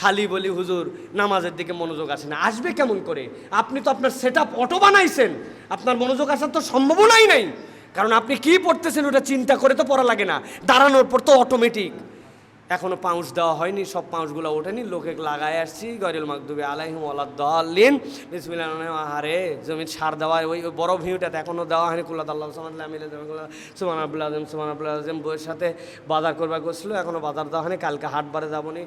খালি বলি, হুজুর, নামাজের দিকে মনোযোগ আসে না। আসবে কেমন করে? আপনি তো আপনার সেট অটো বানাইছেন। আপনার মনোযোগ আসার তো সম্ভাবনাই নাই। কারণ আপনি কি পড়তেছেন ওটা চিন্তা করে তো পড়া লাগে না। দাঁড়ানোর পর তো অটোমেটিক এখনও পাউচ দেওয়া হয়নি, সব পাউচগুলো ওঠেনি। লোকে লাগায় আসছি গরিল মাকদুবে আলাইহিম আলাদ্দালিন বিসমিল্লাহ আহারে জমির সার দেওয়া, ওই বড় ভিউটাতে এখনও দেওয়া হয়নি। কুল্লাত আল্লাহ আমিল সুমান আবুল আজম সুমান আবুল আজম, বইয়ের সাথে বাজার করবার গেছিল এখনও বাজার দেওয়া হয়নি। কালকে হাট বারে যাব নি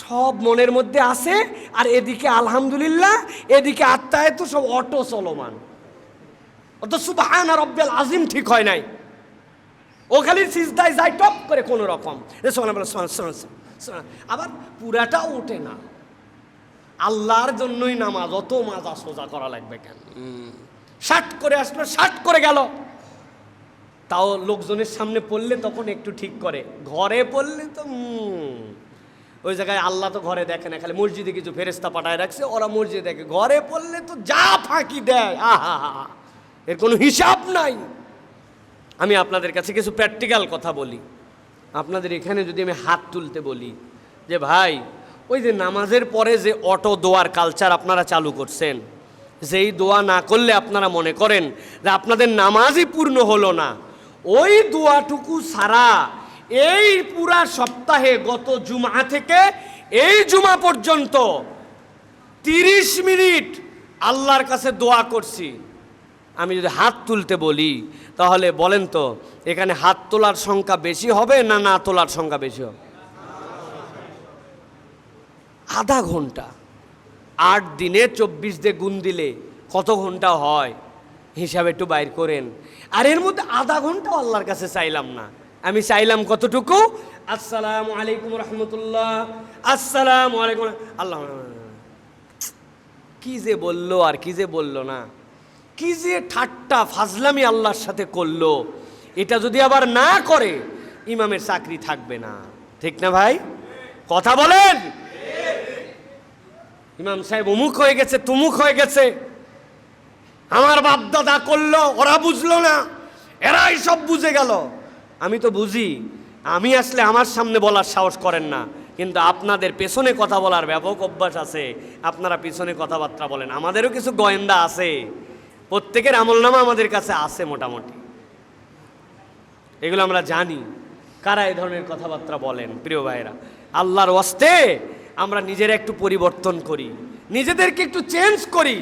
সব মনের মধ্যে আছে, আর এদিকে আলহামদুলিল্লাহ, এদিকে আত্মায় তো সব অটো চলমান অত সুবাহান আর রব্বেল আজিম ঠিক হয় নাই। ও খালি সিজদায় যায়, টপ করে কোনো রকম। আবার পুরাটা ওঠে না। আল্লাহর জন্যই নামাজ, অত মাজা সোজা করা লাগবে কেন? ষাট করে আসলো, ষাট করে গেল। তাও লোকজনের সামনে পড়লে তখন একটু ঠিক করে। ঘরে পড়লে তো ওই জায়গায় আল্লাহ তো ঘরে দেখে না, খালি মসজিদে কিছু ফেরেস্তা পাঠায় রাখছে, ওরা মসজিদে দেখে, ঘরে পড়লে তো যা ফাঁকি দেয়, আহা এর কোনো হিসাব নাই। আমি আপনাদের কাছে কিছু প্র্যাকটিক্যাল কথা বলি। আপনাদের এখানে যদি আমি হাত তুলতে বলি, যে ভাই, ওই যে নামাজের পরে যে অটো দোয়ার কালচার আপনারা চালু করছেন, যেই দোয়া না করলে আপনারা মনে করেন যে আপনাদের নামাজই পূর্ণ হলো না, ওই দোয়াটুকু সারা এই পুরা সপ্তাহে গত জুমা থেকে এই জুমা পর্যন্ত তিরিশ মিনিট আল্লাহর কাছে দোয়া করছি। আমি যদি হাত তুলতে বলি, তাহলে বলেন তো, এখানে হাত তোলার সংখ্যা বেশি হবে না না তোলার সংখ্যা বেশি হবে? আধা ঘণ্টা। আট দিনে চব্বিশ দিয়ে গুণ দিলে কত ঘণ্টা হয়? হিসাবে একটু বাইর করেন। আর এর মধ্যে আধা ঘন্টাও আল্লাহর কাছে চাইলাম না। আমি চাইলাম কতটুকু? আসসালামু আলাইকুম রহমতুল্লাহ। আসসালামু আলাইকুম আল্লাহ। কি যে বলল আর কি যে বলল না। কি যে ঠাট্টা ফাজলামি আল্লাহর সাথে করল। এটা যদি আবার না করে, ইমামের চাকরি থাকবে না। ঠিক না ভাই? কথা বলেন? ইমাম সাহেব অমুক হয়ে গেছে, তুমুক হয়ে গেছে। আমার বাপ দাদা করল, ওরা বুঝলো না। এরাই সব বুঝে গেল। আমি তো বুঝি, আমি আসলে আমার সামনে বলার সাহস করেন না, কিন্তু আপনাদের পেছনে কথা বলার ব্যাপক অভ্যাস আছে, আপনারা পিছনে কথাবার্তা বলেন, আমাদেরও কিছু গোয়েন্দা আছে, প্রত্যেকের আমলনামা আমাদের কাছে আছে মোটামুটি। এগুলো আমরা জানি, কারা এই ধরনের কথাবার্তা বলেন, প্রিয় ভাইরা আল্লাহর ওয়াস্তে আমরা নিজেরা একটু পরিবর্তন করি, নিজেদেরকে একটু চেঞ্জ করি।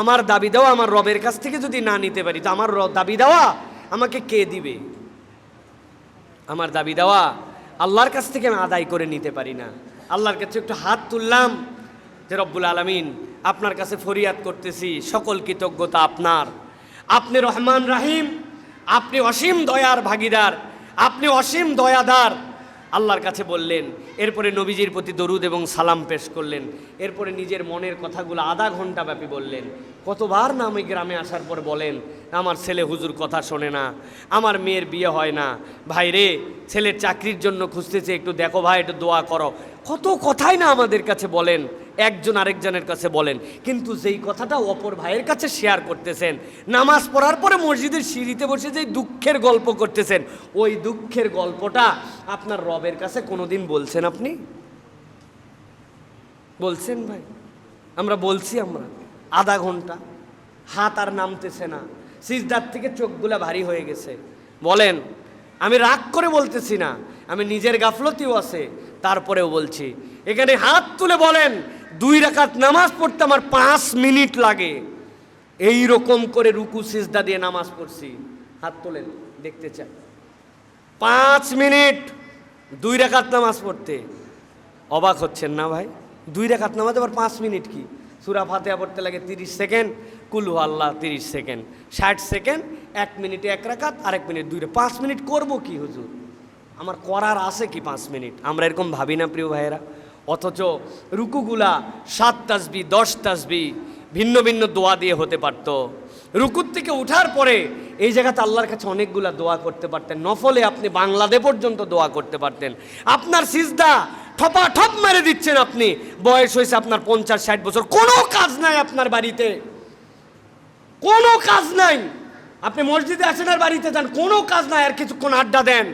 আমার দাবি দেওয়া আমার রবের কাছ থেকে যদি না নিতে পারি, তো আমার দাবি দেওয়া আমাকে কে দিবে? আমার দাবি দেওয়া, আল্লাহর কাছ থেকে আমি আদায় করে নিতে পারি না। আল্লাহর কাছে একটু হাত তুললাম যে রব্বুল আলমিন, আপনার কাছে ফরিয়াদ করতেছি, সকল কৃতজ্ঞতা আপনার। আপনি রহমান রাহিম, আপনি অসীম দয়ার ভাগিদার, আপনি অসীম দয়াদার। আল্লাহর কাছে বললেন, এরপরে নবীজির প্রতি দরুদ এবং সালাম পেশ করলেন, এরপরে নিজের মনের কথাগুলো আধা ঘণ্টা ব্যাপী বললেন। কতবার না আমি গ্রামে আসার পর বলেন, আমার ছেলে হুজুর কথা শোনে না, আমার মেয়ের বিয়ে হয় না। ভাই রে, ছেলের চাকরির জন্য খুঁজতেছে, একটু দেখো ভাই, একটু দোয়া করো। কত কথাই না আমাদের কাছে বলেন। একজন আরেকজনের কাছে বলেন, কিন্তু যেই কথাটা অপর ভাইয়ের কাছে শেয়ার করতেছেন, নামাজ পড়ার পরে মসজিদের সিঁড়িতে বসে যেই দুঃখের গল্প করতেছেন, ওই দুঃখের গল্পটা আপনার রবের কাছে কোনোদিন বলছেন আপনি? বলছেন ভাই। আমরা বলছি আমরা। আধা ঘণ্টা। হাত আর নামতেছে না। সিজদার থেকে চোখগুলা ভারী হয়ে গেছে। বলেন, আমি রাগ করে বলতেছি না। আমি নিজের গাফলতিও আছে। তারপরেও বলছি। এখানে হাত তুলে বলেন দুই রাকাত নামাজ পড়তে আমার পাঁচ মিনিট লাগে। এই রকম করে রুকু, সিজদা দিয়ে নামাজ পড়ছি। হাত তোলেন, দেখতে চাই পাঁচ মিনিট দুই রাকাত নামাজ পড়তে। অবাক হচ্ছেন না ভাই? দুই রেখাত নামাজ আবার পাঁচ মিনিট কি? সুরা ফাতেহা পড়তে লাগে তিরিশ সেকেন্ড কুলু আল্লাহ তিরিশ সেকেন্ড, ষাট সেকেন্ড, এক মিনিটে এক রাকাত, আরেক মিনিট দুই পাঁচ মিনিট করব কি হুজুর? আমার করার আছে কি পাঁচ মিনিট? আমরা এরকম ভাবি না প্রিয় ভাইয়েরা। অথচ রুকুগুলা সাত তাসবি, দশ তাসবি ভিন্ন ভিন্ন দোয়া দিয়ে হতে পারতো। রুকুর থেকে উঠার পরে এই জায়গাতে আল্লাহর কাছে অনেকগুলা দোয়া করতে পারতেন। নফলে আপনি বাংলাদেশ পর্যন্ত দোয়া করতে পারতেন। আপনার সিজদা ঠপা ঠপ মেরে দিচ্ছেন আপনি। বয়স হয়েছে আপনার পঞ্চাশ, ষাট বছর। কোনো কাজ নাই আপনার বাড়িতে। কোনো কাজ নাই। আপনি মসজিদে আসেন আর বাড়িতে যান। কোনো কাজ নাই। আর কিছুক্ষণ আড্ডা দেন।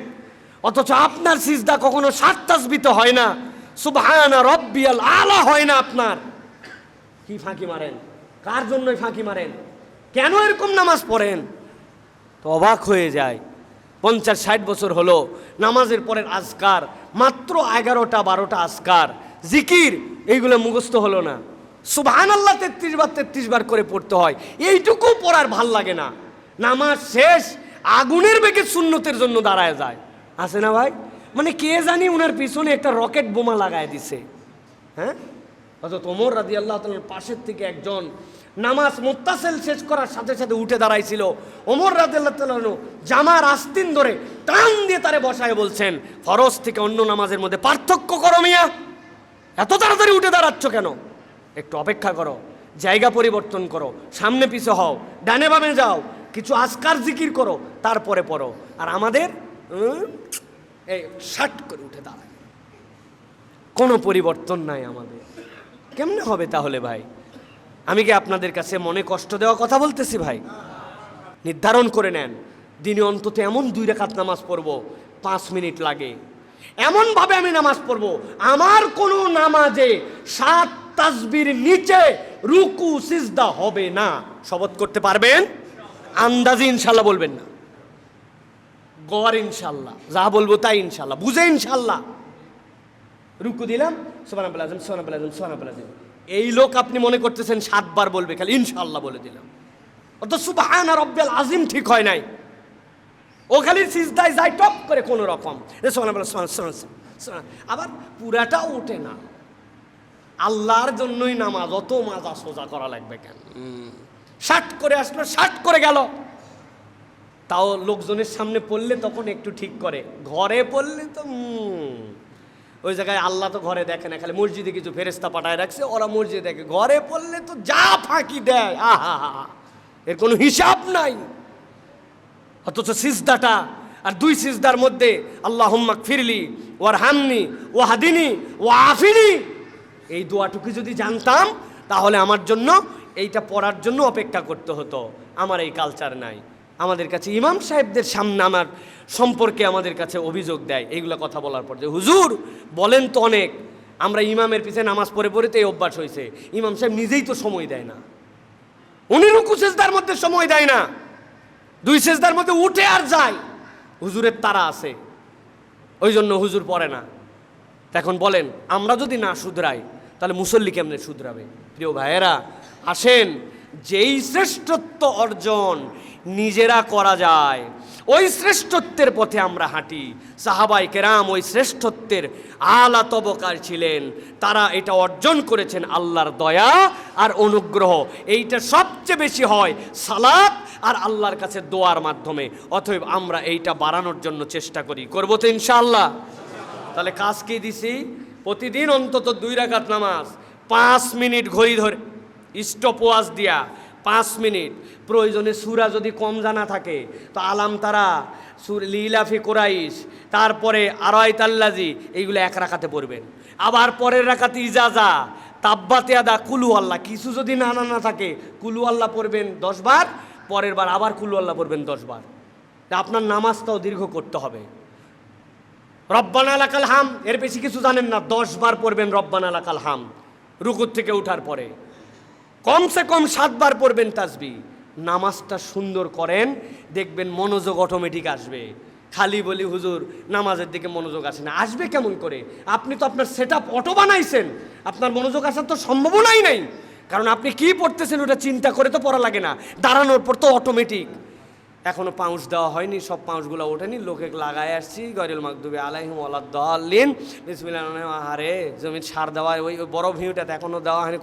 অথচ আপনার সিজদা কখনো সাত তাসবিত হয় না। সুবহানা রব্বিয়াল আলা হয় না আপনার। কি ফাঁকি মারেন? কার জন্যই ফাঁকি মারেন? কেন এরকম নামাজ পড়েন? তো অবাক হয়ে যায়। পঞ্চাশ, ষাট বছর হলো, নামাজের পরের আজকার, মাত্র এগারোটা, বারোটা আজকার, জিকির, এইগুলো মুখস্থ হলো না। সুবহান আল্লাহ তেত্রিশ বার তেত্রিশ বার করে পড়তে হয়। এইটুকু পড়ার ভালো লাগে না। নামাজ শেষ, আগুনের বেগে শূন্যতের জন্য দাঁড়ায় যায়। আছে না ভাই? মানে কে জানি ওনার পিছনে একটা রকেট বোমা লাগায় দিছে। হ্যাঁ? অথচ তোমর রাদি আল্লাহ তালার পাশের থেকে একজন নামাজ মোত্তাসেল শেষ করার সাথে সাথে উঠে দাঁড়াইছিল। ওমর তালু জামার আস্তিন ধরে টান দিয়ে তারে বসায় বলছেন, ফরজ থেকে অন্য নামাজের মধ্যে পার্থক্য করো মিয়া। এত তাড়াতাড়ি উঠে দাঁড়াচ্ছ কেন? একটু অপেক্ষা করো, জায়গা পরিবর্তন করো, সামনে পিছে হও, ডানে বামে যাও, কিছু আজকার জিকির করো, তারপরে পড়ো। আর আমাদের শাট করে উঠে দাঁড়ায়। কোনো পরিবর্তন নাই আমাদের। কেমনে হবে তাহলে ভাই? আমি কি আপনাদের কাছে মনে কষ্ট দেওয়া কথা বলতেছি ভাই? নির্ধারণ করে নেন, দিনে অন্তত এমন দুই রেখাত নামাজ পড়ব, পাঁচ মিনিট লাগে। এমনভাবে আমি নামাজ পড়ব, আমার কোনো নামাজে সাত তাসবির নিচে রুকু, সিজদা হবে না। শপথ করতে পারবেন? আন্দাজি ইনশাল্লাহ বলবেন না। গড় ইনশাল্লাহ যা বলব তাই ইনশাল্লাহ বুঝে ইনশাল্লাহ রুকু দিলাম সোমান আব্বাল আজম সোমান আব্বাল আজম সোমান আজম। এই লোক আপনি মনে করতেছেন সাতবার বলবে, খালি ইনশাল্লাহ বলে দিলাম। অত সুবাহান আর রব্বাল আজিম ঠিক হয় নাই। ও খালি সিজদায় যায়, টপ করে কোনো রকম। আবার পুরাটা ওঠে না। আল্লাহর জন্যই নামাজ, অত মাজা সোজা করা লাগবে কেন? ষাট করে আসলো, ষাট করে গেল। তাও লোকজনের সামনে পড়লে তখন একটু ঠিক করে। ঘরে পড়লে তো ওই জায়গায় আল্লাহ তো ঘরে দেখে না, খালি মসজিদে কিছু ফেরেস্তা পাঠায় রাখছে, ওরা মসজিদে দেখে। ঘরে পড়লে তো যা ফাঁকি দেয়, আহা এর কোনো হিসাব নাই। অথচ সিজদাটা, আর দুই সিজদার মধ্যে আল্লাহ ফিরলি ওয়ার হামনি ও হাদিনি ও আফিনি এই দোয়াটুকু যদি জানতাম, তাহলে আমার জন্য, এইটা পড়ার জন্য অপেক্ষা করতে হতো। আমার এই কালচার নাই। আমাদের কাছে, ইমাম সাহেবদের সামনে আমার সম্পর্কে আমাদের কাছে অভিযোগ দেয়। এইগুলো কথা বলার পর যে, হুজুর, বলেন তো অনেক। আমরা ইমামের পিছনে নামাজ পড়ে পড়ে তো এই অভ্যাস হয়েছে। ইমাম সাহেব নিজেই তো সময় দেয় না। উনি রুকু সেজদার মধ্যে সময় দেয় না। দুই সেজদার মধ্যে উঠে আর যায়। হুজুরের তারা আছে। ওই জন্য হুজুর পড়ে না। এখন বলেন, আমরা যদি না শুধরাই, তাহলে মুসল্লি কেমনে শুধরাবে? প্রিয় ভাইয়েরা, আসেন, যেই শ্রেষ্ঠত্ব অর্জন নিজেরা করা যায়। ওই শ্রেষ্ঠত্বের পথে আমরা হাঁটি। সাহাবাই কেরাম ওই শ্রেষ্ঠত্বের আলা তবকার ছিলেন। তারা এটা অর্জন করেছেন আল্লাহর দয়া আর অনুগ্রহ। এইটা সবচেয়ে বেশি হয় সালাত আর আল্লাহর কাছে দোয়ার মাধ্যমে। অতএব আমরা এইটা বাড়ানোর জন্য চেষ্টা করি। করব তো ইনশাআল্লাহ। তাহলে কাজ কি দিছি? প্রতিদিন অন্তত দুই রাকাত নামাজ, পাঁচ মিনিট ঘড়ি ধরে স্টপ ওয়াজ দিয়া পাঁচ মিনিট। প্রয়োজনে সুরা যদি কম জানা থাকে, তো আলাম তারা, সুর লীলাফি কোরাইশ, তারপরে আরয় তাল্লাজি এইগুলো এক রাখাতে পড়বেন। আবার পরের রাখাতে ইজাজা, তাব্বাতে আদা কুলু আল্লাহ, কিছু যদি না না না থাকে, কুলু আল্লাহ পড়বেন দশ বার, পরের বার আবার কুলু আল্লাহ পড়বেন দশ বার। তা আপনার নামাজটাও দীর্ঘ করতে হবে। রব্বানা লাকাল হাম, এর বেশি কিছু জানেন না, দশ বার পড়বেন রব্বানা লাকাল হাম, রুকুর থেকে উঠার পরে। কমসে কম সাতবার পড়বেন তাসবি নামাজটা সুন্দর করেন, দেখবেন মনোযোগ অটোমেটিক আসবে। খালি বলি, হুজুর, নামাজের দিকে মনোযোগ আসে না। আসবে কেমন করে? আপনি তো আপনার সেট অটো বানাইছেন। আপনার মনোযোগ আসার তো সম্ভাবনাই নাই। কারণ আপনি কি পড়তেছেন ওটা চিন্তা করে তো পড়া লাগে না। দাঁড়ানোর পর তো অটোমেটিক এখনও পাউচ দেওয়া হয়নি, সব পাউচগুলো ওঠেনি। লোকে লাগায় আসছি গরিল মাকদুবি আলাইহিম আলাদ্দালিন বিসমিল্লাহ হারে জমির সার দেওয়া, ওই বড় ভিউটাতে এখনও দেওয়া হয়নি।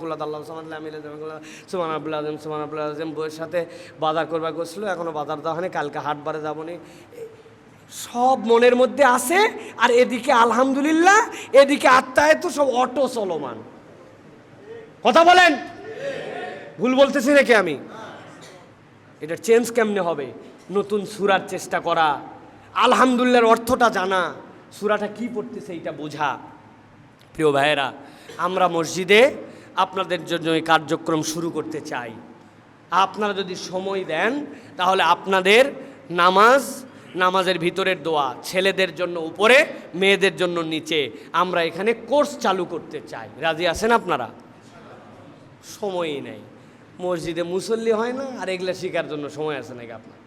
মিলে সুমান আবুল্লাহ আজম সুমান আবুল্লাহ আজম বইয়ের সাথে বাজার করবার গেছিল এখনও বাজার দেওয়া হয়নি। কালকে হাট বারে যাব নি সব মনের মধ্যে আছে, আর এদিকে আলহামদুলিল্লাহ, এদিকে আত্মায় তো সব অটো চলমান। কথা বলেন? ভুল বলতেছি নাকি আমি? এটা চেঞ্জ কেমনে হবে? নতুন সুরার চেষ্টা করা। আলহামদুলিল্লাহর অর্থটা জানা। সুরাটা কি পড়তেছে এইটা বোঝা। প্রিয় ভাইয়েরা, আমরা মসজিদে আপনাদের জন্য এই কার্যক্রম শুরু করতে চাই। আপনারা যদি সময় দেন, তাহলে আপনাদের নামাজ, নামাজের ভিতরের দোয়া, ছেলেদের জন্য উপরে, মেয়েদের জন্য নিচে, আমরা এখানে কোর্স চালু করতে চাই। রাজি আছেন আপনারা? সময়ই নেই। মসজিদে মুসল্লি হয় না, আর এগুলা শেখার জন্য সময় আছে নাকি আপনার?